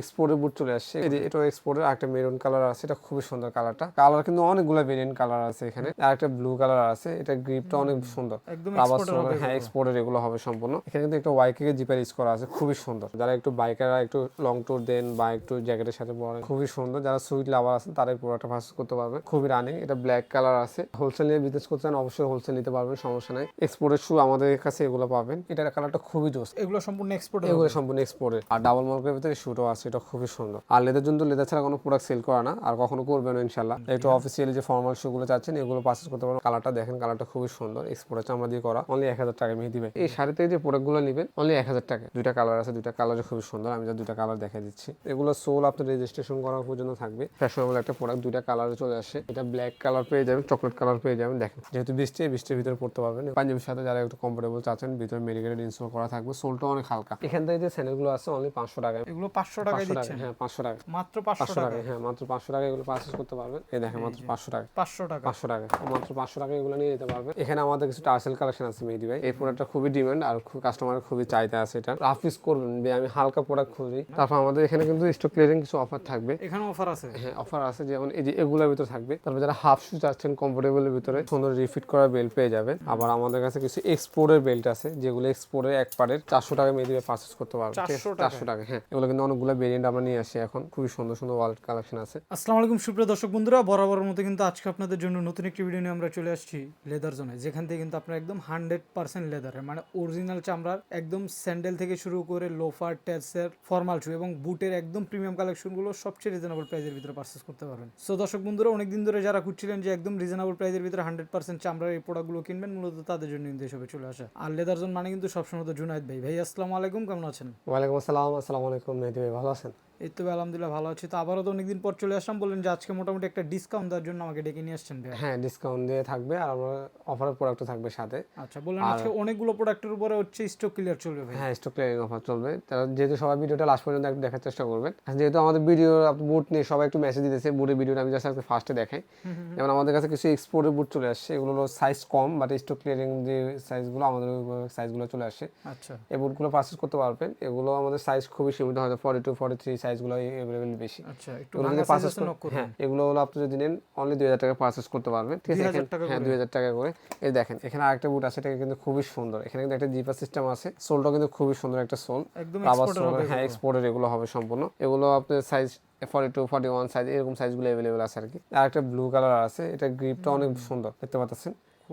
এক্সপোর্টের বুট চলে আসছে। এই যে এটা এক্সপোর্টের একটা মেরুন কালার আছে এটা খুবই সুন্দর কালারটা কালার কিন্তু অনেকগুলো ভেরিয়েন্ট কালার আছে এখানে। আর একটা ব্লু কালার আছে এটা গ্রিপটা অনেক সুন্দর। হ্যাঁ। এক্সপোর্টের এগুলো হবে সম্পূর্ণ। এখানে কিন্তু একটা ওয়াইকে জিপার ইউজ করা আছে খুবই সুন্দর। যারা একটু বাইকাররা একটু লং ট্যুর দেন বা একটু জ্যাকেটের সাথে পরেন খুবই সুন্দর। যারা সুইট লাভার আছেন তারা এই প্রোডাক্টটা পারচেস করতে পারবে। খুবই রানিং এটা ব্ল্যাক কালার আছে। হোলসেল নিয়ে বিজনেস করতে চান অবশ্যই হোলসেল নিতে পারবেন সমস্যা নাই। এক্সপোর্টের শু আমাদের কাছে এগুলো পাবেন। এটার কালারটা খুবই জোস। এগুলো সম্পূর্ণ এক্সপোর্ট এগুলো সম্পূর্ণ এক্সপোর্টের আর ডাবল মার্কের ভিতরে শুটও আছে এটা খুবই সুন্দর। আর লেদার জন্য লেদার ছাড়া কোনো প্রোডাক্ট সেল করা না আর কখনো করবে না ইনশাল্লাহ একটু অফিসিয়ালি যে ফর্মাল শুগুলো চাচ্ছেন এগুলো পারচেস করতে পারেন কালারটা দেখেন কালারটা খুবই সুন্দর। এক্সপোর্টের চামড়া দিয়ে করা। অনলি এক হাজার টাকা মেয়ে দিবে এই শাড়ি থেকে যে প্রোডাক্টগুলো নেবেন অনলি এক হাজার টাকা দুইটা কালার আছে দুইটা কালার খুবই সুন্দর। আমি যা দুইটা কালার দেখাই দিচ্ছি। এগুলো সোল আপনার রেজিস্ট্রেশন করা পর্যন্ত থাকবে। ফ্যাশনেবল একটা প্রোডাক্ট দুইটা কালারে চলে আসে। এটা ব্ল্যাক কালার পেয়ে যাবেন চকলেট কালার পেয়ে যাবেন। দেখেন যেহেতু বৃষ্টি বৃষ্টির ভিতরে পড়তে পারবেন। পাঞ্জাবির সাথে যারা একটু কমফোর্টেবল চাচ্ছেন ভিতরে মেডিকেল ইনস্টল করা থাকবে। সোলটা অনেক হালকা। এখান থেকে যে স্যান্ডেলগুলো আছে অনলি পাঁচশো টাকায়। এগুলো পাঁচশো পাঁচশো টাকা দিচ্ছেন? হ্যাঁ পাঁচশো টাকা। মাত্র পাঁচশো পাঁচশো টাকা টাকা? হ্যাঁ মাত্র পাঁচশো টাকা এগুলো পারচেস করতে পারবেন। এই দেখেন মাত্র পাঁচশো টাকা। পাঁচশো টাকা। পাঁচশো টাকা। মাত্র পাঁচশো টাকা এগুলো নিয়ে যেতে পারবে এখানে আমাদের কিছু টার্সেল কালেকশন আছে মেহেদি ভাই। এই প্রোডাক্টটা খুবই ডিমান্ড আর কাস্টমারের খুবই চাহিদা আছে এটা। করবেন আমি হালকা প্রোডাক্ট খুঁজি। তারপর আমাদের এখানে কিন্তু স্টক ক্লিয়ারিং কিছু অফার থাকবে। এখানে অফার আছে? হ্যাঁ অফার আছে যেমন এই যে এগুলোর ভিতরে থাকবে। তারপর যারা হাফ শু চাচ্ছেন কমফোর্টেবলের ভিতরে সুন্দর রিফিট করা বেল্ট পেয়ে যাবেন। আবার আমাদের কাছে কিছু এক্সপোর্টের বেল্ট আছে যেগুলো এক্সপোর্টের এক পারের চারশো টাকা মেয়ে দিয়ে পারচেস করতে পারবে। চারশো টাকা হ্যাঁ। এগুলো কিন্তু অনেকগুলো ভেরিয়েন্ট আমরা নিয়ে আসি এখন। খুবই সুন্দর সুন্দর ওয়ালেট কালেকশন আছে। আসসালামু আলাইকুম সুপ্রিয় দর্শক বন্ধুরা বরাবরের মতো কিন্তু আজকে আপনাদের জন্য নতুন একটি ভিডিও নিয়ে আমরা চলে আসছি লেদার জোনে যেখান থেকে কিন্তু আপনারা একদম হান্ড্রেড পার্সেন্ট লেদারের মানে অরিজিনাল চামড়ার একদম স্যান্ডেল থেকে শুরু করে লোফার ট্যাসের ফর্মাল শু এবং বুটের একদম প্রিমিয়াম কালেকশনগুলো সবচেয়ে রিজনেবল প্রাইসের ভিতরে পারচেস করতে পারবেন। সো দর্শক বন্ধুরা অনেকদিন ধরে যারা খুঁজছিলেন যে একদম রিজনেবল প্রাইসের ভিতরে হান্ড্রেড পার্সেন্ট চামড়ার এই প্রোডাক্টগুলো কিনবেন মূলত তাদের জন্য কিন্তু এসবে চলে আসে। আর লেদার জোন মানে কিন্তু সবসময় তো জুনায়দ ভাই। ভাই আসসালামু আলাইকুম কেমন আছেন? ওয়ালাইকুম আসসালাম আসসালামু আলাইকুম মেহেদি ভাই ভালো আছেন এই তো আলহামদুলিল্লাহ ভালো আছি। তো আবারও তো অনেকদিন পর চলে আসলাম। বললেন যে আজকে মোটামুটি একটা ডিসকাউন্ট দেওয়ার জন্য আমাকে ডেকে নিয়ে আসছেন ভাই হ্যাঁ ডিসকাউন্ট দিয়ে থাকবে আর আমরা অফারের প্রোডাক্টও থাকবে সাথে। আচ্ছা বললেন আজকে অনেকগুলো প্রোডাক্টের উপরে হচ্ছে স্টক ক্লিয়ার চলবে ভাই হ্যাঁ স্টক ক্লিয়ারিং অফার চলবে। তারা যেহেতু সবাই ভিডিওটা লাস্ট পর্যন্ত একটু দেখার চেষ্টা করবেন। যেহেতু আমাদের ভিডিও বুট নিয়ে সবাই একটু মেসেজ দিতেছে বুটের ভিডিওটা আমি জাস্ট আজকে ফার্স্টে দেখাই। যেমন আমাদের কাছে কিছু এক্সপোর্টের বুট চলে আসছে। এগুলো সাইজ কম বাট স্টক ক্লিয়ারিং যে সাইজগুলো আমাদের সাইজগুলো চলে আসছে। আচ্ছা। এই বুটগুলো পারচেস করতে পারবেন। এগুলো আমাদের সাইজ খুবই সীমিত হয়তো ফর্টি টু ফর্টি থ্রি সাইজগুলো অ্যাভেলেবেল বেশি। আচ্ছা একটু পারচেস হ্যাঁ এগুলো হলো আপনি যদি নেন অনলি দুই হাজার টাকা পারচেস করতে পারবেন ঠিক আছে? 2000 এখানে- টাকা হ্যাঁ দুই হাজার টাকা করে। এই দেখেন এখানে আরেকটা বুট আছে এটা কিন্তু খুবই সুন্দর। এখানে কিন্তু একটা জিপার সিস্টেম আছে সোলটা কিন্তু খুবই সুন্দর একটা সোল একদম আবার এক্সপোর্টার সোল হ্যাঁ এক্সপোর্টের এগুলো হবে সম্পূর্ণ। এগুলো আপনার size forty two forty one size এরকম সাইজগুলো অ্যাভেলেবেল আছে আর কি। আর একটা ব্লু কালার আছে এটা গ্রিপটা অনেক সুন্দর দেখতে পাচ্ছেন?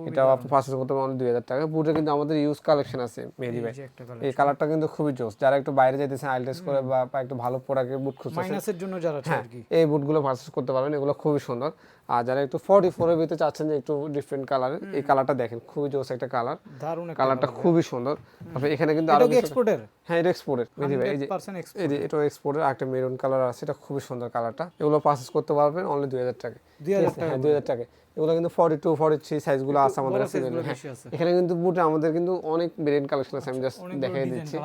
এটাও আপনি পারচেস করতে পারেন দুই হাজার টাকা। বুটে কিন্তু আমাদের ইউজ কালেকশন আছে মেহেদি ভাই এই কালার এই কালারটা কিন্তু খুবই জোস। যারা একটু বাইরে যেতেছেন আইলটেস করে বা একটু ভালো প্রোডাক্টের বুট খুঁজতেছেন মাইনাসের জন্য যারা হ্যাঁ এই বুটগুলো পারচেস করতে পারবেন এগুলো খুবই সুন্দর। আর যারা একটু ফর্টি ফোরের ভিতরে চাচ্ছেন যে একটু ডিফারেন্ট কালারের এই কালারটা দেখেন খুবই জোস একটা কালার দারুণ কালারটা খুবই সুন্দর। তারপরে এখানে কিন্তু আরও এক্সপোর্টের হ্যাঁ এটা এক্সপোর্টের মেহেদি ভাই এই যে এই যে এটা এক্সপোর্টের একটা মেরুন কালার আছে এটা খুবই সুন্দর কালারটা এগুলো পারচেস করতে পারবেন অনলি দুই হাজার টাকা 2000 টাকা হ্যাঁ দুই হাজার টাকা এগুলো কিন্তু ফর্টি টু ফর্টি থ্রি সাইজগুলো আছে আমাদের কাছে। হ্যাঁ। এখানে কিন্তু বুটে আমাদের কিন্তু অনেক ভেরিয়েন্ট কালেকশন আছে আমি জাস্ট দেখাই ডিজাইন দিচ্ছি।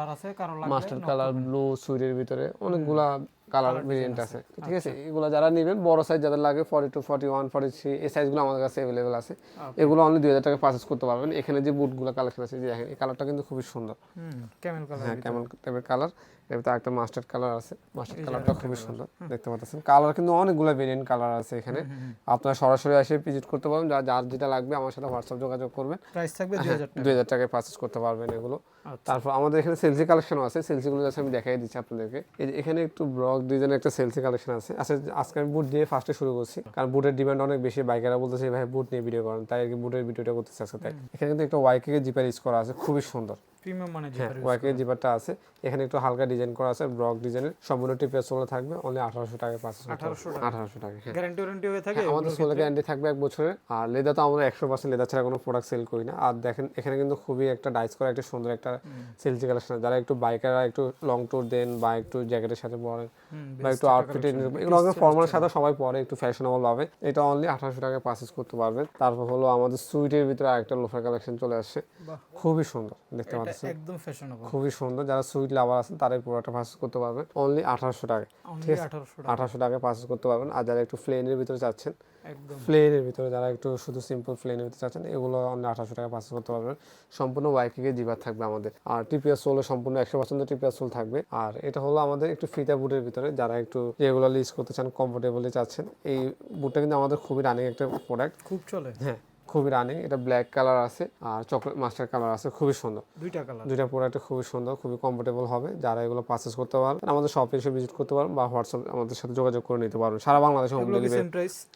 মাস্টার কালার ব্লু সুইটের ভিতরে অনেকগুলা কালার ভেরিয়েন্ট আছে। ঠিক আছে? এগুলো যারা নেবেন বড় সাইজ যাদের লাগে forty two forty one forty three এই সাইজগুলো আমাদের কাছে অ্যাভেলেবেল আছে। এগুলো অনলি দুই হাজার টাকা পারচেস করতে পারবেন। এখানে যে বুটগুলো কালেকশন আছে যে দেখেন এই কালারটা কিন্তু খুবই সুন্দর। হ্যাঁ ক্যামেল কালার হ্যাঁ কালার একটা মাস্টার্ড কালার আছে মাস্টার্ড কালারটা খুবই সুন্দর দেখতে পাচ্ছেন। কালার কিন্তু অনেকগুলো ভেরিয়েন্ট কালার আছে এখানে। আপনারা সরাসরি এসে ভিজিট করতে পারবেন। যা যার যেটা লাগবে আমার সাথে হোয়াটসঅ্যাপ যোগাযোগ করবেন। প্রাইস থাকবে 2000 টাকা। টাকায় পারচেস করতে পারবেন এগুলো। আচ্ছা। তারপর আমাদের এখানে সেলসি কালেকশনও আছে। সেলসিগুলো যাচ্ছে আমি দেখাই দিচ্ছি আপনাদেরকে। এই যে এখানে একটু ব্লক ডিজাইনের একটা সেলসি কালেকশন আছে। আচ্ছা আজকে আমি বুট দিয়ে ফার্স্টে শুরু করছি। কারণ বুটের ডিমান্ড অনেক বেশি। বাইকাররা বলতেছে ভাই বুট নিয়ে ভিডিও করেন। তাই আর কি বুটের ভিডিওটা করতেছে আজকে তাই। এখানে কিন্তু একটা ওয়াইকে জিপার ইউজ করা আছে। খুবই সুন্দর। প্রিমিয়াম মানে হ্যাঁ ওয়াইকে জিপারটা আছে। এখানে একটু হালকা ডিজাইন করা আছে ব্লক ডিজাইনের সম্পূর্ণ টিপে সোলে থাকবে অনলি আঠারোশো টাকায় পাঁচ 1800 টাকা। আঠারোশো টাকা গ্যারান্টি ওয়ারেন্টি হয়ে থাকে হ্যাঁ, আমাদের সোলে গ্যারান্টি থাকবে এক বছরের। আর লেদার তো আমরা একশো পার্সেন্ট লেদার ছাড়া কোনো প্রোডাক্ট সেল করি না। আর দেখেন এখানে কিন্তু খুবই একটা ডাইস করা একটা সুন্দর একটা সেলসি কালেকশন যারা একটু বাইকাররা একটু লং ট্যুর দেন বা একটু জ্যাকেটের সাথে পরেন বা একটু আউটফিটে এগুলো ফর্মাল সাথে সবাই পরে একটু ফ্যাশনেবল ভাবে। এটা অনলি আঠারোশো টাকায় পারচেস করতে পারবেন। তারপর হলো আমাদের সুইটের ভিতরে আরেকটা লোফার কালেকশন চলে আসছে। খুবই সুন্দর দেখতে এটা পাচ্ছেন একদম ফ্যাশনেবল খুবই সুন্দর। যারা সুইট লাভার আছেন তারা এই প্রোডাক্টটা পারচেস করতে পারবেন। অনলি আঠারোশো টাকা আঠারোশো টাকা আঠারোশো টাকায় পারচেস করতে পারবেন। আর যারা একটু প্লেনের ভিতরে চাচ্ছেন একদম। প্লেনের ভিতরে যারা একটু শুধু সিম্পল প্লেনের ভিতরে চাচ্ছেন এগুলো অনলি আঠারোশো টাকা পারচেস করতে পারবেন। সম্পূর্ণ ওয়াইকিংয়ে জিবার থাকবে আমাদের। আর টিপিএস সোলে সম্পূর্ণ একশো পার্সেন্ট টিপিএস সোল থাকবে। আর এটা হলো আমাদের একটু ফিতা বুটের ভিতরে। যারা একটু যেগুলো ইউজ করতে চান কমফোর্টেবলি চাচ্ছেন এই বুটটা কিন্তু আমাদের খুবই রানিং একটা প্রোডাক্ট খুব চলে। হ্যাঁ। খুবই রানিং এটা ব্ল্যাক কালার আছে আর চকলেট মাস্টার কালার আছে খুবই সুন্দর। দুইটা কালার দুইটা প্রোডাক্ট খুবই সুন্দর খুবই কমফোর্টেবল হবে যারা এগুলো পারচেস করতে পারবেন আমাদের শপে এসে ভিজিট করতে পারবেন বা হোয়াটসঅ্যাপ আমাদের সাথে যোগাযোগ করে নিতে পারবেন। সারা বাংলাদেশে হোম ডেলিভারি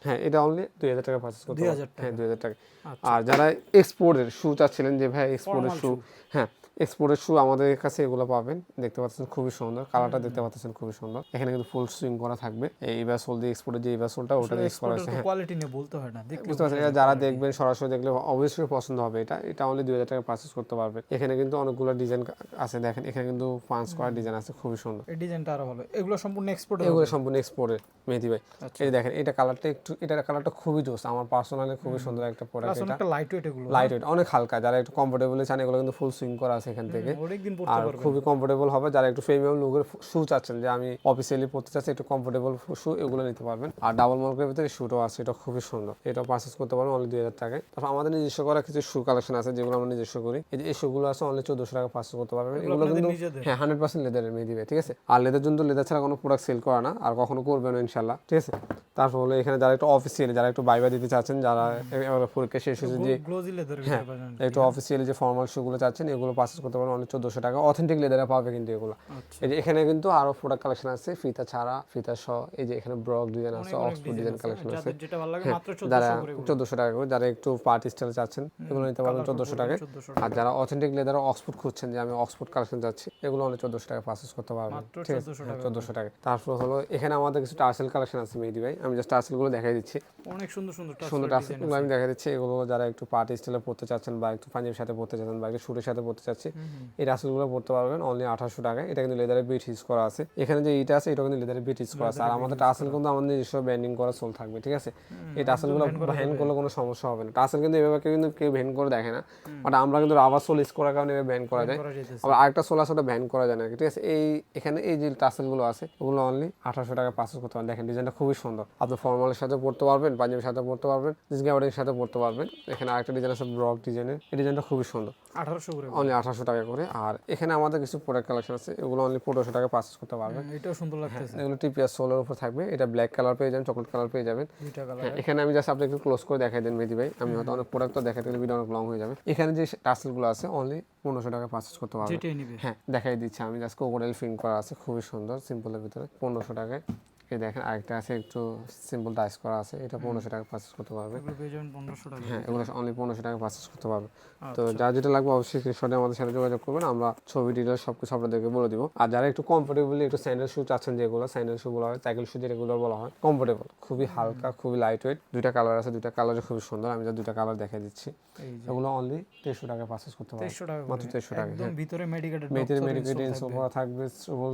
হ্যাঁ এটা অনলি দুই হাজার টাকা পারচেস করতে 2000 পারবেন হ্যাঁ দুই হাজার টাকা। আচ্ছা। আর যারা এক্সপোর্টের শু চাচ্ছিলেন যে ভাই এক্সপোর্টের শু হ্যাঁ এক্সপোর্টের শু আমাদের কাছে এগুলো পাবেন। দেখতে পাচ্ছেন খুবই সুন্দর। কালারটা দেখতে পাচ্ছেন খুবই সুন্দর। এখানে কিন্তু ফুল সুইং করা থাকবে। এই ব্যাসোল দিয়ে এক্সপোর্টের যে ব্যাসোলটা ওটা করা আছে। কোয়ালিটি নিয়ে বলতে হয় না। বুঝতে পারছেন? এটা যারা দেখবেন সরাসরি দেখলে অবশ্যই পছন্দ হবে এটা। এটা অনলি দুই হাজার টাকা পারচেস করতে পারবেন এখানে কিন্তু অনেকগুলো ডিজাইন আছে। দেখেন এখানে কিন্তু পাঁচ করা ডিজাইন আছে। খুবই সুন্দর। এই ডিজাইনটা আরও ভালো। এগুলো সম্পূর্ণ এক্সপোর্ট এগুলো সম্পূর্ণ এক্সপোর্টের মেহেদি ভাই। আচ্ছা। এই দেখেন এটা কালারটা একটু এটার কালারটা খুবই জোস। আমার পার্সোনালি খুবই সুন্দর একটা প্রোডাক্ট এটা। লাইট ওয়েট এগুলো লাইট ওয়েট অনেক হালকা। যারা একটু কমফোর্টেবল চান এগুলো কিন্তু ফুল সুইং করা আছে। এখান থেকে। আর খুবই কমফোর্টেবল হবে যারা একটু প্রিমিয়াম লুকের শু চাচ্ছেন যে আমি অফিসিয়ালি পড়তে চাচ্ছি একটু কমফোর্টেবল শু এগুলো নিতে পারবেন। আর ডাবল মার্কের ভিতরে শুটও আছে এটা খুবই সুন্দর। এটা পারচেস করতে পারবেন অনলি দুই হাজার টাকায়। তারপর আমাদের নিজস্ব করা কিছু শু কালেকশন আছে যেগুলো আমরা নিজস্ব করি। এই যে এই শুগুলো আছে অনলি চোদ্দশো টাকা পারচেস করতে পারবেন। এগুলো কিন্তু হ্যাঁ হান্ড্রেড পার্সেন্ট লেদারের মেয়ে দিবে ঠিক আছে? আর লেদার জন্য লেদার ছাড়া কোনো প্রোডাক্ট সেল করা না আর কখনো করবে না ইনশাল্লাহ ঠিক আছে? তারপর হলো এখানে যারা একটু অফিসিয়ালি যারা একটু বাইবা দিতে চাচ্ছেন যারা পরীক্ষা শেষ হয়েছে যে হ্যাঁ একটু অফিসিয়ালি যে ফর্মাল শুগুলো চাচ্ছেন এগুলো পারচেস করতে পারবেন অনেক চোদ্দশো টাকা। অথেন্টিক লেদারে পাবে কিন্তু এগুলো। আচ্ছা। এই যে এখানে কিন্তু আরও প্রোডাক্ট কালেকশন আছে ফিতা ছাড়া ফিতা সহ এই যে এখানে ব্রক ডিজাইন আছে অক্সফোর্ড ডিজাইন কালেকশন আছে। মাত্র যারা 1400 করে চোদ্দশো টাকা করে যারা একটু পার্টি স্টাইল চাচ্ছেন এগুলো নিতে পারবেন চোদ্দশো টাকায়। আর যারা অথেন্টিক লেদার অক্সফোর্ড খুঁজছেন যে আমি অক্সফোর্ড কালেকশন চাচ্ছি এগুলো অনেক চোদ্দশো টাকা পারচেস করতে পারবেন। ঠিক আছে? 1400 টাকা চোদ্দশো টাকা তারপর হলো এখানে আমাদের কিছু টার্সেল কালেকশন আছে মেহেদি ভাই। আমি জাস্ট টার্সেলগুলো দেখাই দিচ্ছি। অনেক সুন্দর সুন্দর সুন্দর টার্সেলগুলো আমি দেখাই দিচ্ছি। এগুলো যারা একটু পার্টি স্টাইলে পড়তে চাচ্ছেন বা একটু পাঞ্জাবির সাথে পড়তে চাচ্ছেন বা একটু শুটের সাথে পড়তে চাচ্ছি এই টার্সেলগুলো পড়তে পারবেন অনলি আঠাশশো টাকায়। এটা কিন্তু লেদারের বিট ইউজ করা আছে। এখানে যে ইটা আছে এটা কিন্তু লেদারের বিট ইউজ করা আছে। আর আমাদের টার্সেল কিন্তু আমাদের নিজস্ব ব্যান্ডিং করা সোল থাকবে ঠিক আছে? এই টার্সেলগুলো ভ্যান করলে কোনো সমস্যা হবে না। টার্সেল কিন্তু এভাবে কেউ কিন্তু কেউ ভ্যান করে দেখে না। বাট আমরা কিন্তু রাবার সোল ইউজ করার কারণে এভাবে ব্যান করা যায়। আবার আরেকটা সোল আছে ওটা ব্যান করা যায় না। ঠিক আছে? এই এখানে এই যে টাসেলগুলো আছে ওগুলো অনলি আঠারোশো টাকা পার্সেস করতে পারেন দেখেন ডিজাইনটা খুবই সুন্দর। আপনি ফর্মালের সাথে পড়তে পারবেন পাঞ্জাবির সাথে পড়তে পারবেন জিসগাউডের সাথে পড়তে পারবেন। এখানে আরেকটা ডিজাইন আছে ব্রক ডিজাইনের এই ডিজাইনটা খুবই সুন্দর। 1800 করে। অনলি আঠারোশো টাকা করে। আর এখানে আমাদের কিছু প্রোডাক্ট কালেকশন আছে এগুলো অনলি পনেরোশো টাকা পার্চেস করতে পারবেন। এটাও সুন্দর লাগতেছে। এগুলো টিপিএস সোলের উপর থাকবে। এটা ব্ল্যাক কালার পেয়ে যাবেন চকলেট কালার পেয়ে যাবেন। কালার হ্যাঁ, এখানে আমি জাস্ট আপনাকে ক্লোজ করে দেখাই দেন মেদি ভাই। আমি হয়তো অনেক প্রোডাক্ট তো দেখাতে গেলে ভিডিও অনেক লং হয়ে যাবে। এখানে যে টাসেলগুলো আছে অনলি পনেরোশো টাকা পার্চেস করতে পারবেন। হ্যাঁ দেখাই দিচ্ছি আমি জাস্ট কোকোডাইল ফিং করা আছে খুবই সুন্দর সিম্পলের ভিতরে পনেরোশো টাকায়। এই দেখেন আরেকটা আছে একটু সিম্পল ডাইস করা আছে। এটা পনেরোশো টাকা পার্চেস করতে পারবে। এগুলো পেয়ে যাবেন 1500 টাকা। হ্যাঁ এগুলো অনলি পনেরোশো টাকা পার্চেস করতে পারবে। তো আচ্ছা। যা যেটা লাগবে অবশ্যই স্ক্রিনশটে আমাদের সাথে যোগাযোগ করবেন আমরা ছবি সব কিছু আপনাদেরকে বলে দিব। আর যারা একটু কমফোর্টেবলি একটু স্যান্ডেল শু চাচ্ছেন যেগুলো স্যান্ডেল শু বলা হয় সাইকেল শু যেগুলো বলা হয় কমফোর্টেবল খুবই হালকা খুবই লাইট ওয়েট দুইটা কালার আছে দুইটা কালারে খুবই সুন্দর। আমি যা দুইটা কালার দেখাই দিচ্ছি। এগুলো অনলি দেড়শো টাকা পার্চেস করতে পারবে। মাত্র। 2300 টাকা, ভিতরে মেডিকেটেড ইনস্টল করা থাকবে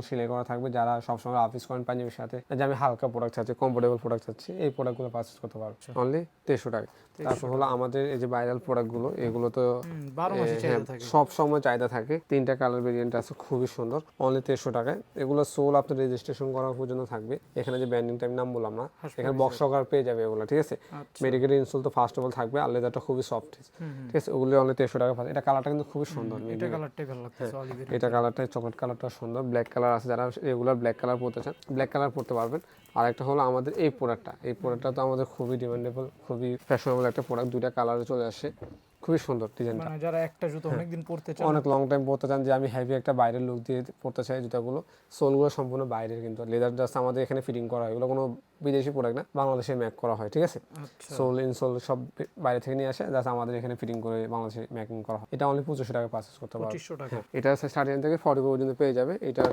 সেলাই করা থাকবে। যারা সবসময় অফিস করেন পাঞ্জাবির সাথে আমি হালকা প্রোডাক্ট চাচ্ছি কমফোর্টেবল প্রোডাক্ট চাচ্ছি এই প্রোডাক্টগুলো পারচেস করতে পারব। অনলি দেড়শো টাকা। তারপর হলো আমাদের এই যে ভাইরাল প্রোডাক্টগুলো এগুলো তো 12 চাহিদা হ্যাঁ, থাকে। সব সময় চাহিদা থাকে। তিনটা কালার ভেরিয়েন্ট আছে খুবই সুন্দর। অনলি তেরোশো টাকায় এগুলো সোল আপনার রেজিস্ট্রেশন করা পর্যন্ত থাকবে। এখানে যে ব্যান্ডিং টাইম নাম বললাম না এখানে বক্স সকার পেয়ে যাবে এগুলো ঠিক আছে? আচ্ছা। মেডিকেল ইনস্টল তো ফার্স্ট অফ অল থাকবে আর লেদারটা খুবই সফট। ঠিক আছে? ওগুলো অনলি তেরোশো টাকা পাচ্ছে। এটা কালারটা কিন্তু খুবই সুন্দর এটা কালারটা চকলেট কালারটা সুন্দর। ব্ল্যাক কালার আছে যারা রেগুলার ব্ল্যাক কালার পরতে চান ব্ল্যাক কালার পরতে পারবেন আর একটা হলো আমাদের এই প্রোডাক্টটা এই প্রোডাক্টটা তো আমাদের খুবই ডিমান্ডেবল খুবই ফ্যাশনেবল একটা প্রোডাক্ট দুইটা কালারে চলে আসে। খুবই সুন্দর ডিজাইনটা মানে যারা একটা জুতো অনেকদিন পরতে চান। অনেক লং টাইম পরতে চান যে আমি হেভি একটা বাইরের লুক দিয়ে পরতে চাই জুতাগুলো। সোলগুলো সম্পূর্ণ বাইরের কিন্তু। লেদার জাস্ট আমাদের এখানে ফিটিং করা হয়। এগুলো কোনো বিদেশি প্রোডাক্ট না। বাংলাদেশে ম্যাক করা হয় ঠিক আছে? আচ্ছা। সোল ইনসোল সব বাইরে থেকে নিয়ে আসে। জাস্ট আমাদের এখানে ফিটিং করে বাংলাদেশে ম্যাকিং করা হয়। এটা অনলি পঁচিশশো টাকা পারচেস করতে পারবে 2500 টাকা। হ্যাঁ। এটা স্টার্টিং থেকে ফর্টি পর্যন্ত পেয়ে যাবে। এটা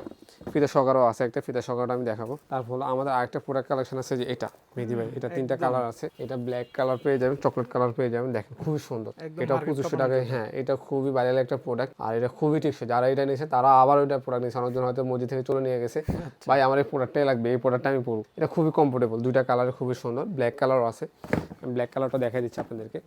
ফিতা সকারও আছে। একটা ফিতা সকারটা আমি দেখাবো। তারপর হলো আমাদের আরেকটা প্রোডাক্ট কালেকশন আছে যে এটা। মেহেদি ভাই এটা তিনটা কালার আছে। এটা ব্ল্যাক কালার পেয়ে যাবেন চকলেট কালার পেয়ে যাবেন। দেখেন খুবই সুন্দর। এটা পঁচিশশো টাকায় হ্যাঁ এটা খুবই ভাইরাল একটা প্রোডাক্ট আর এটা খুবই টিকসই। যারা এটা নিয়েছে তারা আবার ওইটা প্রোডাক্ট নিয়েছে। অনেকজন হয়তো মসজিদ থেকে চলে নিয়ে গেছে। ভাই আমার এই প্রোডাক্টটাই লাগবে এই প্রোডাক্টটা আমি পরবো। এটা খুবই কমফোর্টেবল দুইটা কালার খুবই সুন্দর। ব্ল্যাক কালারও আছে। আমি ব্ল্যাক কালারটা দেখাই দিচ্ছি আপনাদেরকে।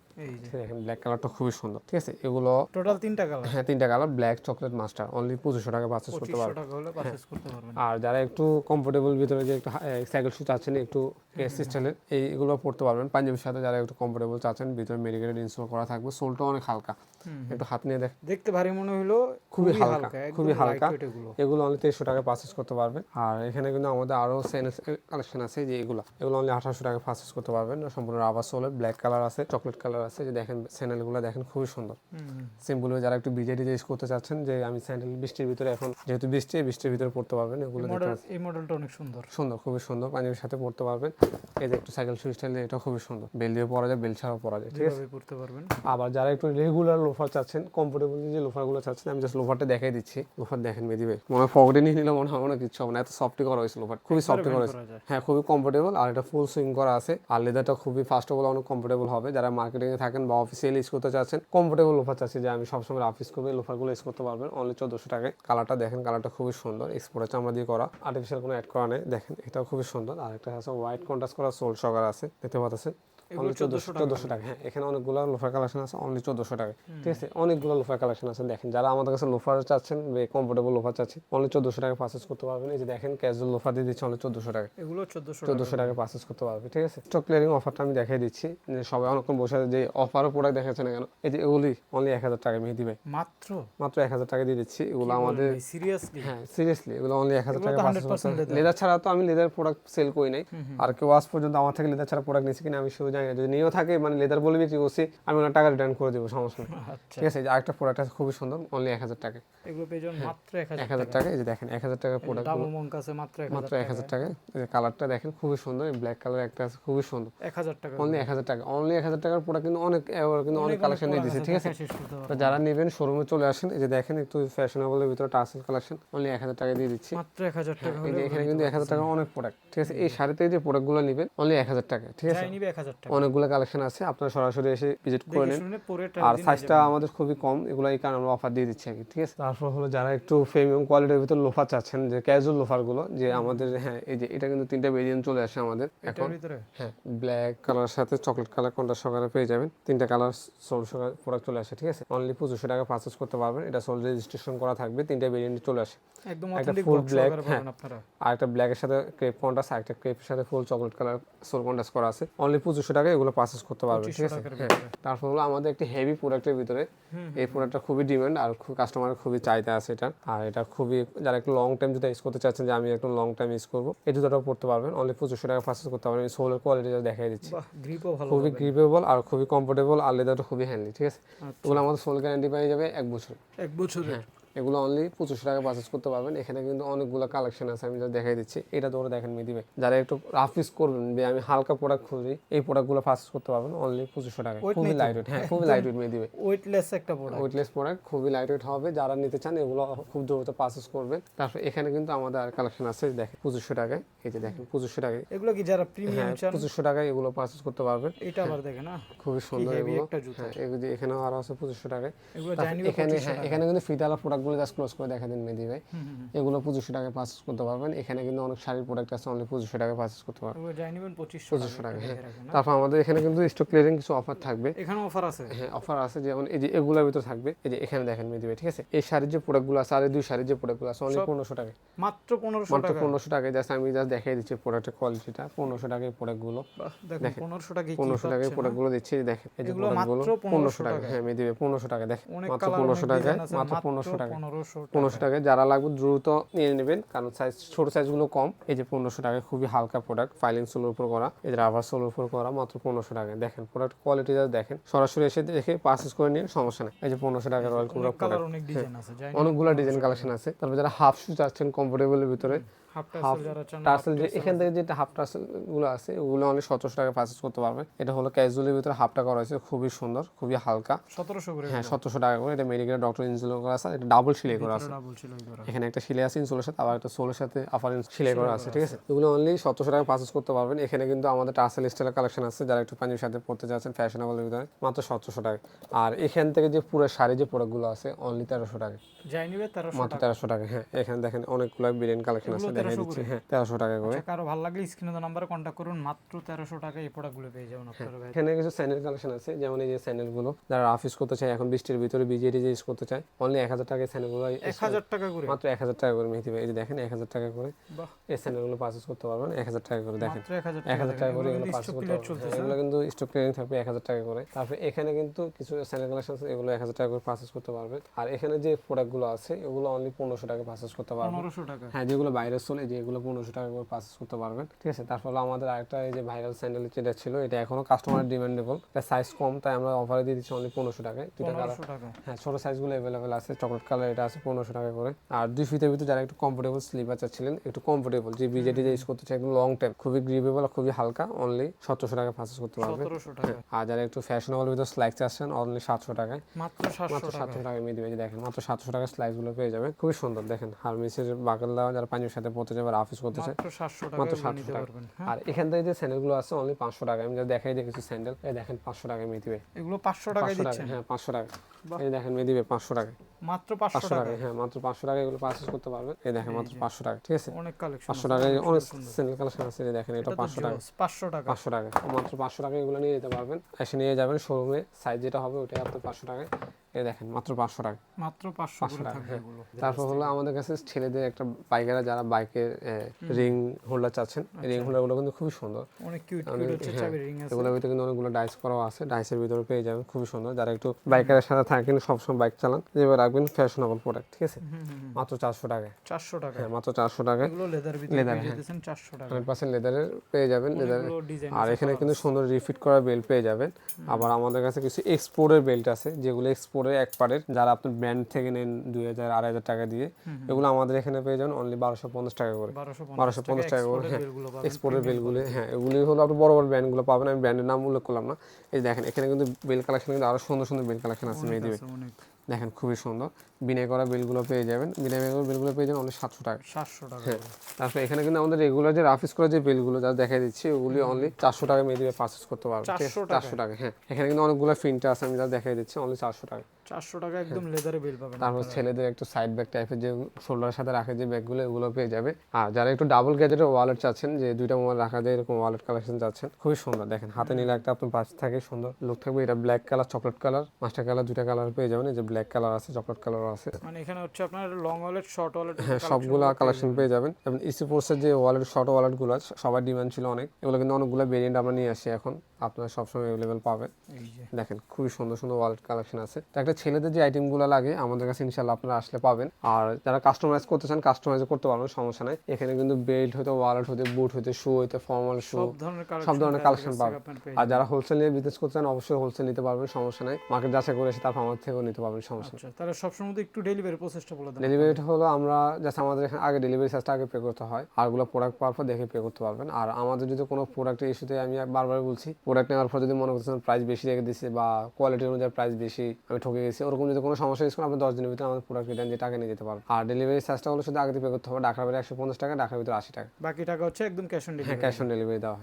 যে। দেখেন ব্ল্যাক কালারটা খুবই সুন্দর ঠিক আছে? এগুলো টোটাল তিনটা কালার হ্যাঁ তিনটা colour black chocolate mustard only পঁচিশশো টাকা পারচেস করতে পারবেন। টাকা পারচেস করতে পারবেন। আর যারা একটু কমফোর্টেবল ভিতরে যে একটু সাইকেল শু চাচ্ছেন একটু স্টাইলের এইগুলো পড়তে পারবেন। পাঞ্জাবির সাথে যারা একটু কমফোর্টেবল চাচ্ছেন ভিতরে মেডিকেল ইনস্টল করা থাকবে। সোলটা অনেক হালকা। একটু হাত নিয়ে দেখ। দেখতে ভারী মনে হলো খুবই হালকা, খুবই হালকা। এগুলো। অনলি তেইশশো টাকা পারচেস করতে পারবেন। আর এখানে কিন্তু আমাদের আরও কালেকশন আছে যে এগুলো। এগুলো অনলি আঠারোশো টাকা পারচেস করতে পারবেন। সম্পূর্ণ রাবার সোলের ব্ল্যাক কালার আছে চকলেট কালার আছে। যে দেখেন স্যান্ডেলগুলো দেখেন খুবই সুন্দর। সিম্পল যারা একটু বিজে ডিজে করতে চাচ্ছেন যে আমি স্যান্ডেল বৃষ্টির ভিতরে এখন যেহেতু বৃষ্টি বৃষ্টির ভিতরে পড়তে পারবেন। এগুলো এই মডেলটা অনেক সুন্দর। সুন্দর খুবই সুন্দর। পাঞ্জাবির সাথে পড়তে পারবেন। এই যে একটু সাইকেল শু স্টাইলে এটা খুবই সুন্দর। বেল দিয়ে পরা যায় বেল ছাড়াও পরা যায় ঠিক আছে? পড়তে পারবেন। আবার যারা একটু রেগুলার লোফার চাচ্ছেন কমফোর্টেবল যে লোফারগুলো চাচ্ছেন আমি জাস্ট লোফারটা দেখাই দিচ্ছি। লোফার দেখেন মেদি ভাই মনে হয় পকেটে নিয়ে নিলে মনে হয় হয় কিচ্ছু হবে না এত সফটই করা হয়েছে লোফার খুবই সফটই করা হয়েছে। হ্যাঁ খুবই কমফোর্টেবল আর এটা ফুল সুইং করা আছে আর লেদারটা খুবই ফার্স্ট অফ অল অনেক কমফোর্টেবল হবে। যারা মার্কেটিং এ থাকেন বা অফিসিয়াল ইউজ করতে চাচ্ছেন কমফোর্টেবল লোফার চাচ্ছি যে আমি সবসময় অফিস করব লোফারগুলো ইউজ করতে পারবেন। অনলি চোদ্দশো টাকায়। কালারটা দেখেন কালারটা খুবই সুন্দর এক্সপোর্টের চামড়া দিয়ে করা। আর্টিফিশিয়াল কোনো অ্যাড করা নেই দেখেন এটাও খুবই সুন্দর। আর একটা আছে হোয়াইট কন্ট্রাস্ট করা সোল সগার আছে দেখতে পাচ্ছেন? অনলি চোদ্দশো চোদ্দশো টাকা। হ্যাঁ এখানে অনেকগুলো লোফার কালেকশন আছে অনলি চোদ্দশো টাকা। ঠিক আছে? অনেকগুলো লোফার কালেকশন আছে দেখেন। যারা আমাদের কাছে লোফার চাচ্ছেন কমফোর্টেবল লোফার চাচ্ছেন অনলি চোদ্দশো টাকা পারচেস করতে পারবেন। এই যে দেখেন ক্যাজুয়াল লোফার দিয়ে দিচ্ছে অনলি চোদ্দশো টাকা। এগুলো চোদ্দশো চোদ্দশো টাকা পারচেস করতে পারবে ঠিক আছে? স্টক ক্লিয়ারিং অফারটা আমি দেখাই দিচ্ছি। যে সবাই অনেকক্ষণ বসে যে অফারও প্রোডাক্ট দেখাচ্ছে না কেন? এই যে এগুলি অনলি এক হাজার টাকা মেহেদি ভাই। মাত্র? মাত্র এক হাজার টাকা দিয়ে দিচ্ছি। এগুলো আমাদের সিরিয়াসলি হ্যাঁ সিরিয়াসলি এগুলো অনলি এক হাজার টাকা তো পারচেস 100% leather। লেদার ছাড়া তো আমি লেদার প্রোডাক্ট সেল করি নাই। আর কেউ আজ পর্যন্ত আমার থেকে লেদার ছাড়া প্রোডাক্ট নিয়েছে কিনা আমি শুধু জানি না যদি নিয়েও থাকে মানে লেদার বলে বিক্রি করছি আমি ওনার টাকা রিটার্ন করে দেবো সমস্যা নেই আচ্ছা ঠিক আছে আরেকটা প্রোডাক্ট আছে খুবই সুন্দর অনলি এক হাজার টাকা এগুলো যাবেন মাত্র এক হাজার টাকা এই যে দেখেন এক হাজার টাকা প্রোডাক্ট মাত্র এক মাত্র এক হাজার টাকা এই যে কালারটা দেখেন খুবই সুন্দর ব্ল্যাক কালার একটা আছে খুবই সুন্দর এক হাজার টাকা অনলি এক হাজার টাকা অনলি এক হাজার টাকার প্রোডাক্ট কিন্তু অনেক কিন্তু অনেক কালেকশন দিয়ে দিচ্ছে ঠিক আছে তো যারা নেবেন শোরুমে চলে আসেন এই যে দেখেন একটু ফ্যাশনেবলের ভিতরে টাসেল কালেকশন অনলি এক হাজার টাকা দিয়ে দিচ্ছি মাত্র এক হাজার টাকা এখানে কিন্তু এক হাজার টাকা অনেক প্রোডাক্ট ঠিক আছে এই শাড়িতে যে প্রোডাক্টগুলো নেবেন অনলি এক হাজার টাকা ঠিক আছে নিবে এক হাজার টাকা অনেকগুলো কালেকশন আছে আপনারা সরাসরি এসে ভিজিট করে নেন। আর সাইজটা আমাদের খুবই কম এগুলো এই কারণে আমরা অফার দিয়ে দিচ্ছি আর কি ঠিক আছে? তারপর হলো যারা একটু প্রিমিয়াম কোয়ালিটির ভিতর লোফার চাচ্ছেন যে ক্যাজুয়াল লোফারগুলো যে আমাদের হ্যাঁ এই যে এটা কিন্তু তিনটা ভেরিয়েন্ট চলে আসে আমাদের এখন। হ্যাঁ ব্ল্যাক কালার সাথে চকলেট কালার কোনটা সকালে পেয়ে যাবেন তিনটা কালার সোল সকালে প্রোডাক্ট চলে আসে ঠিক আছে? অনলি পঁচিশশো টাকা পারচেস করতে পারবেন এটা সোল রেজিস্ট্রেশন করা থাকবে তিনটা ভেরিয়েন্ট চলে আসে। একদম একটা full বক্স হ্যাঁ। আপনারা। আর একটা ব্ল্যাকের সাথে ক্রেপ কন্টাস আর একটা ক্রেপের সাথে full chocolate colour sole contrast করা আছে। অনলি পঁচিশশো টাকা এগুলো পারচেস করতে পারবেন ঠিক আছে? হ্যাঁ। তারপর হলো আমাদের একটি হেভি প্রোডাক্টের ভিতরে। এই প্রোডাক্টটা খুবই ডিমান্ড আর কাস্টমারের খুবই চাহিদা আছে এটা। আর এটা খুবই যারা একটু লং টাইম যদি ইউজ করতে চাচ্ছেন যে আমি একটু লং টাইম ইউজ করব এই জুতোটাও পড়তে পারবেন। অনলি পঁচিশশো টাকা পারচেস করতে পারবেন। সোলের কোয়ালিটি দেখাই দিচ্ছি। বাহ গ্রিপও ভালো খুবই। গ্রিপেবল আর খুবই কমফোর্টেবল আর লেদারটা খুবই হ্যান্ডলি ঠিক আছে? আচ্ছা। এগুলো আমাদের সোল গ্যারান্টি পেয়ে যাবে এক বছর। এক বছর। হ্যাঁ। এগুলো অনলি পঁচিশশো টাকা পারচেস করতে পারবেন। এখানে কিন্তু অনেকগুলো কালেকশন আছে আমি যা দেখাই দিচ্ছি। এটা ওরা দেখেন মিদিবে যারা একটু রাফ ইউজ করবেন যে আমি হালকা প্রোডাক্ট খুঁজি এই প্রোডাক্টগুলো পারচেস করতে পারবেন অনলি পঁচিশশো টাকা খুবই লাইট ওয়েট হ্যাঁ খুবই লাইট ওয়েট মেদিবে ওয়েটলেস একটা প্রোডাক্ট ওয়েটলেস প্রোডাক্ট খুবই লাইট ওয়েট হবে। যারা নিতে চান এগুলো খুব দ্রুত পারচেস করবেন। তারপর এখানে কিন্তু আমাদের আর কালেকশন আছে দেখেন পঁচিশশো টাকায়। এই যে দেখেন পঁচিশশো টাকায়। এগুলো কি যারা প্রিমিয়াম হ্যাঁ চান? পঁচিশশো টাকায় এগুলো পারচেস করতে পারবেন। এটা আবার দেখে না খুবই সুন্দর এগুলো। একটা জুতো। হ্যাঁ এখানেও আরও আছে পঁচিশশো টাকায়। এখানে হ্যাঁ এখানে কিন্তু ফিতালা প্রোডাক্টগুলো জাস্ট ক্লোজ করে দেখা দিন মেদি ভাই। এগুলো পঁচিশশো টাকায় পারচেস করতে পারবেন। এখানে কিন্তু অনেক শাড়ির প্রোডাক্ট আছে অনলি পঁচিশশো টাকায় পারচেস করতে পারবেন। পঁচিশশো টাকা হ্যাঁ। তারপর আমাদের এখানে কিন্তু স্টক ক্লিয়ারিং কিছু অফার থাকবে। এখানে অফার আছে? হ্যাঁ অফার আছে যেমন এই যে এগুলোর ভিতর থাকবে। এই যে এখানে দেখেন মেদি ভাই ঠিক আছে? এই শাড়ির যে প্রোডাক্টগুলো আছে আর এই দুই শাড়ির যে প্রোডাক্টগুলো আছে অনলি পনেরোশো টাকা মাত্র পনেরোশো মাত্র পনেরোশো টাকায় জাস্ট আমি জাস্ট দেখাই দিচ্ছি প্রোডাক্টের কোয়ালিটিটা পনেরোশো টাকায় প্রোডাক্টগুলো দেখুন পনেরোশো টাকা কি পনেরোশো টাকায়? প্রোডাক্টগুলো দিচ্ছি দেখেন এই যে প্রোডাক্টগুলো পনেরোশো টাকা টাকায়। হ্যাঁ মেয়ে দিবে পনেরোশো টাকা দেখেন মাত্র পনেরোশো টাকায় মাত্র পনেরোশো টাকায়। পনেরোশো টাকা। টাকায় যারা লাগবে দ্রুত নিয়ে নেবেন কারণ সাইজ ছোট সাইজগুলো কম। এই যে পনেরোশো টাকায় খুবই হালকা প্রোডাক্ট ফাইলিং সোলের উপর করা এই যে রাবার সোলের উপর করা মাত্র পনেরোশো টাকায়। দেখেন প্রোডাক্ট কোয়ালিটি যা দেখেন। সরাসরি এসে দেখে পারচেস করে নিন সমস্যা নেই। এই যে পনেরোশো টাকা রয়্যাল কোবরা কালার অনেক ডিজাইন আছে অনেকগুলো ডিজাইন কালেকশন আছে। তারপর যারা হাফ শু চাচ্ছেন কমফোর্টেবলের ভিতরে যে এখান থেকে যেটা হাফ টাসেল আছে ওগুলো অনেক সতেরোশো টাকা পারচেস করতে পারবেন এটা হলো ক্যাজুয়ালের ভিতরে হাফটা করা হয়েছে খুবই সুন্দর খুবই হালকা। সতেরোশো করে হ্যাঁ সতেরোশো টাকা করে। এটা মেডিকেল ডক্টর ইনসুল করা আছে এটা ডাবল সিলাই করা আছে। এখানে একটা সিলাই আছে ইনসোলের সাথে আবার একটা সোলের সাথে আপার সিলাই করা আছে ঠিক আছে? এগুলো অনলি সতেরোশো টাকা পারচেস করতে পারবেন। এখানে কিন্তু আমাদের টাসেল স্টাইলের কালেকশন আছে যারা একটু পাঞ্জাবির সাথে পড়তে যাচ্ছেন ফ্যাশনেবলের ভিতরে মাত্র সতেরোশো টাকা। আর এখান থেকে যে পুরো শাড়ি যে প্রোডাক্টগুলো আছে অনলি তেরোশো টাকা। মাত্র তেরোশো টাকা হ্যাঁ। এখানে দেখেন অনেকগুলো বিরিয়ানি কালেকশন আছে দিচ্ছি হ্যাঁ তেরোশো টাকা করে। আচ্ছা, কারও ভালো লাগলে স্ক্রিনে নাম্বারে কন্ট্যাক্ট করুন। মাত্র তেরোশো টাকায় এই প্রোডাক্টগুলো পেয়ে যাবেন আপনারা ভাই। এখানে কিছু স্যান্ডেল কালেকশন আছে যেমন এই যে স্যান্ডেলগুলো যারা অফিস করতে চায় এখন বৃষ্টির ভিতরে বিজেডি যে ইউজ করতে চায় অনলি এক হাজার টাকায় স্যান্ডেল এক হাজার টাকা করে? মাত্র এক হাজার টাকা করে মেহেদি ভাই এই যে দেখেন এক হাজার টাকা করে। এই স্যান্ডেল পারচেস করতে পারবেন এক হাজার টাকা করে দেখেন। এক হাজার টাকা করে এগুলো এগুলো পারচেস করতে পারবেন। হ্যাঁ, এগুলো কিন্তু স্টক ক্লিয়ারিং থাকবে এক হাজার টাকা করে। তারপরে এখানে কিন্তু কিছু স্যান্ডেল কালেকশন আছে এগুলো এক হাজার টাকা করে পারচেস করতে পারবেন। আর এখানে যে প্রোডাক্টগুলো আছে এগুলো অনলি পনেরোশো টাকা পারচেস করতে পারবেন। পনেরোশো টাকা। হ্যাঁ যেগুলো বাইরে চলে যেগুলো পনেরোশো টাকা করে পারচেস করতে পারবেন। ঠিক আছে? তারপর আমাদের আরেকটা এই যে ভাইরাল স্যান্ডেল যেটা ছিল এটা এখনও কাস্টমার ডিমান্ডেবল এটা সাইজ কম তাই আমরা অফারে দিয়ে দিচ্ছি অনলি পনেরোশো টাকায়। দুটা কালার হ্যাঁ ছোট সাইজগুলো অ্যাভেলেবেল আছে চকলেট কালার এটা আছে পনেরোশো টাকা করে। আর দুই ফিতের ভিতরে যারা একটু কমফোর্টেবল স্লিপার চাচ্ছিলেন একটু কমফোর্টেবল যে বিজেটি যে ইউজ করতে চাই একদম লং টাইম খুবই গ্রিভেবল খুবই হালকা অনলি সতেরোশো টাকা পারচেস করতে পারবেন সতেরোশো টাকা আর যারা একটু ফ্যাশনেবল ভিতরে স্লাইক চাচ্ছেন অনলি সাতশো টাকায়। মাত্র সাতশো মাত্র টাকা সাতশো টাকা মেয়ে দিবে দেখেন মাত্র সাতশো টাকা স্লাইসগুলো পেয়ে যাবেন। খুবই সুন্দর দেখেন হারমিসের বাকাল দেওয়া যারা পানির সাথে পড়তে যাবে অফিস করতে চায় মাত্র সাতশো টাকা মাত্র এগুলো 700 নিতে টাকা। পারবেন হ্যাঁ। আর এখান থেকে যে স্যান্ডেলগুলো আছে অনলি পাঁচশো টাকা। আমি যা দেখাই দেখেছি স্যান্ডেল এই দেখেন পাঁচশো টাকা মেয়ে দিবে। এগুলো পাঁচশো টাকা হ্যাঁ পাঁচশো টাকা। এই দেখেন মেয়ে দিবে পাঁচশো টাকা। মাত্র পাঁচশো টাকা হ্যাঁ মাত্র পাঁচশো টাকা এগুলো পারচেস করতে পারবেন। এই দেখেন মাত্র পাঁচশো টাকা ঠিক আছে? অনেক কালেকশন পাঁচশো টাকায় অনেক স্যান্ডেল কালেকশন আছে দেখেন এটা পাঁচশো টাকা। পাঁচশো টাকা। পাঁচশো টাকা। মাত্র পাঁচশো টাকা এগুলো নিয়ে যেতে পারবেন। এসে নিয়ে যাবেন শোরুমে সাইজ যেটা হবে ওটাই আপনার পাঁচশো টাকায়। এই দেখেন মাত্র পাঁচশো টাকা। মাত্র পাঁচশো টাকা, হ্যাঁ। তারপর হলো আমাদের কাছে ছেলেদের একটা বাইকাররা যারা বাইকের রিং হোল্ডার চাচ্ছেন রিং হোল্ডারগুলো কিন্তু খুবই সুন্দর। অনেক কিউট হ্যাঁ, রিং এগুলোর ভিতরে কিন্তু অনেকগুলো ডাইস করাও আছে ডাইসের ভিতরে পেয়ে যাবেন খুবই সুন্দর। যারা একটু বাইকারের সাথে থাকেন সবসময় বাইক চালান যেভাবে রাখবেন ফ্যাশনেবল প্রোডাক্ট ঠিক আছে। মাত্র চারশো টাকায়। চারশো টাকা হ্যাঁ মাত্র চারশো টাকায়। এগুলো লেদার। যেতেছেন চারশো টাকা হান্ড্রেড পার্সেন্ট লেদারের পেয়ে যাবেন লেদার আর এখানে কিন্তু সুন্দর রিফিট করা বেল্ট পেয়ে যাবেন। আবার আমাদের কাছে কিছু এক্সপোর্টের বেল্ট আছে যেগুলো এক্সপোর্টের এক পারের যারা আপনি ব্র্যান্ড থেকে নেন দুই হাজার আড়াই হাজার টাকা দিয়ে এগুলো আমাদের এখানে পেয়ে যাবেন অনলি বারোশো পঞ্চাশ টাকা করে। বারোশো পঞ্চাশ টাকা করে হ্যাঁ এক্সপোর্টের বেলগুলো হ্যাঁ এগুলি হলো আপনি বড় বড় ব্র্যান্ডগুলো পাবেন। আমি ব্র্যান্ডের নাম উল্লেখ করলাম না। এই দেখেন এখানে কিন্তু বেল কালেকশন কিন্তু আরও সুন্দর সুন্দর বেল কালেকশন আছে মেয়ে দিবে দেখেন খুবই সুন্দর। বিনয় করা বেলগুলো পেয়ে যাবেন। বিনয় করা বেলগুলো পেয়ে যাবেন অনলি সাতশো টাকা। সাতশো টাকা হ্যাঁ তারপর এখানে কিন্তু আমাদের রেগুলার যে রাফিস করা যে বেলগুলো যা দেখাই দিচ্ছি ওগুলি অনলি চারশো টাকা মেয়ে দিবে পারচেস করতে পারবেন। ঠিক আছে? 400 চারশো টাকা হ্যাঁ। এখানে কিন্তু অনেকগুলো ফিনটা আছে আমি যা দেখাই দিচ্ছি অনলি চারশো টাকা। চারশো টাকা একদম লেদারে বিল পাবেন তারপর ছেলেদের একটু সাইড ব্যাগ টাইপের যে শোল্ডারের সাথে রাখে যে ব্যাগগুলো এগুলো পেয়ে যাবে। আর যারা একটু ডাবল গ্যাজেটের ওয়ালেট চাচ্ছেন যে দুইটা মোবাইল রাখা যায় এরকম ওয়ালেট কালেকশন চাচ্ছেন খুবই সুন্দর। দেখেন হাতে নিলে একটা আপনার পাঁচ থাকে সুন্দর লুক থাকবে। এটা black colour chocolate colour mustard colour দুইটা কালার পেয়ে যাবেন। এই যে ব্ল্যাক কালার আছে চকলেট কালারও আছে। মানে এখানে হচ্ছে আপনার লং ওয়ালেট শর্ট ওয়ালেট হ্যাঁ সবগুলা কালেকশন পেয়ে যাবেন। এবং ইসি ফোর্সের যে ওয়ালেট শর্ট ওয়ালেটগুলো আছে সবার ডিমান্ড ছিল অনেক। এগুলো কিন্তু অনেকগুলো ভেরিয়েন্ট আমরা নিয়ে আসি এখন। আপনারা সবসময় অ্যাভেলেবেল পাবেন। দেখেন খুবই সুন্দর সুন্দর ওয়ালেট কালেকশন আছে। একটা ছেলেদের যে আইটেমগুলো লাগে আমাদের কাছে ইনশাল্লাহ আপনারা আসলে পাবেন। আর যারা কাস্টমাইজ করতে চান কাস্টমাইজ করতে পারবেন সমস্যা নাই। এখানে কিন্তু বেল্ট হতে ওয়ালেট হতে বুট হতে শু হতে ফর্মাল শু সব ধরনের কালেকশন পাবেন। আর যারা হোলসেল নিয়ে বিজনেস করতে চান অবশ্যই হোলসেল নিতে পারবেন সমস্যা নাই। মার্কেট যাচাই করে এসে তারপর আমার থেকেও নিতে পারবেন সমস্যা নেই। আচ্ছা তাহলে সবসময় তো একটু ডেলিভারি প্রসেসটা বলে দেন। ডেলিভারিটা হলো আমরা জাস্ট আমাদের এখানে আগে ডেলিভারি চার্জটা আগে পে করতে হয়। আরগুলো প্রোডাক্ট পাওয়ার পর দেখে পে করতে পারবেন। আর আমাদের যদি কোনো প্রোডাক্টের ইস্যুতে আমি বারবার বলছি প্রোডাক্ট নেওয়ার পর যদি মনে করছেন প্রাইস বেশি রেখে দিচ্ছে বা কোয়ালিটি অনুযায়ী প্রাইস বেশি আমি ঠকে গেছি ওরকম যদি কোনো সমস্যা ইউজ করেন আপনি দশ দিনের ভিতরে আমাদের প্রোডাক্ট রিটার্ন দিয়ে টাকা নিয়ে যেতে পারবেন। আর ডেলিভারি চার্জটা হলো শুধু আগে পে করতে হবে ঢাকার বাইরে একশো পঞ্চাশ টাকা ঢাকার ভিতরে আশি টাকা। বাকি টাকা হচ্ছে একদম cash on delivery cash on delivery দেওয়া